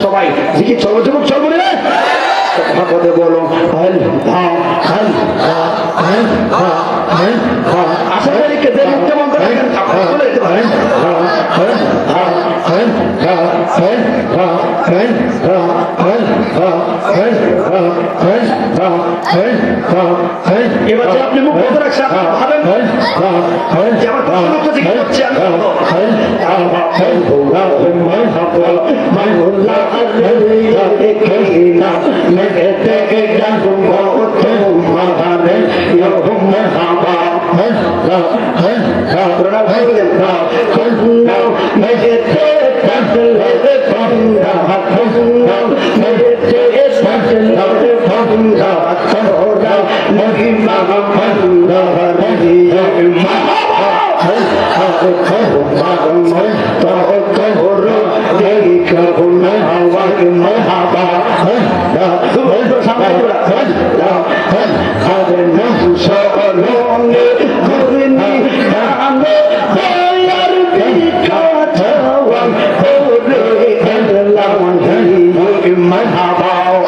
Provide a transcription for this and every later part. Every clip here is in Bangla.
সবাই জিকির চলবো যুবক চলবো রে ভাগবতে বলো হল হা হল হা হল হা হল হা আশা করি হল হা হল হা হল হা হল হা হল এবার যে আপনি মুখ বন্ধ রাখছেন আপনি ভাবেন যে আমার প্রশ্ন উত্তর জিজ্ঞেস করছি আমি হল হল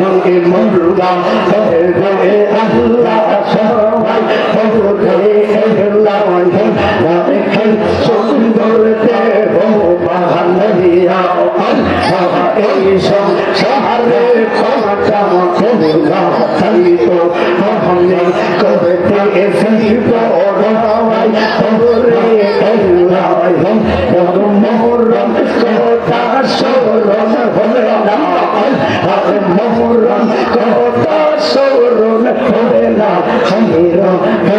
সঙ্গে মন্দুরা রে আল্লাহ সবাই রে আল্লাহ দেখেন সুন্দর দেব বাহানিয়া এই সব শহরে কথা কবে এসে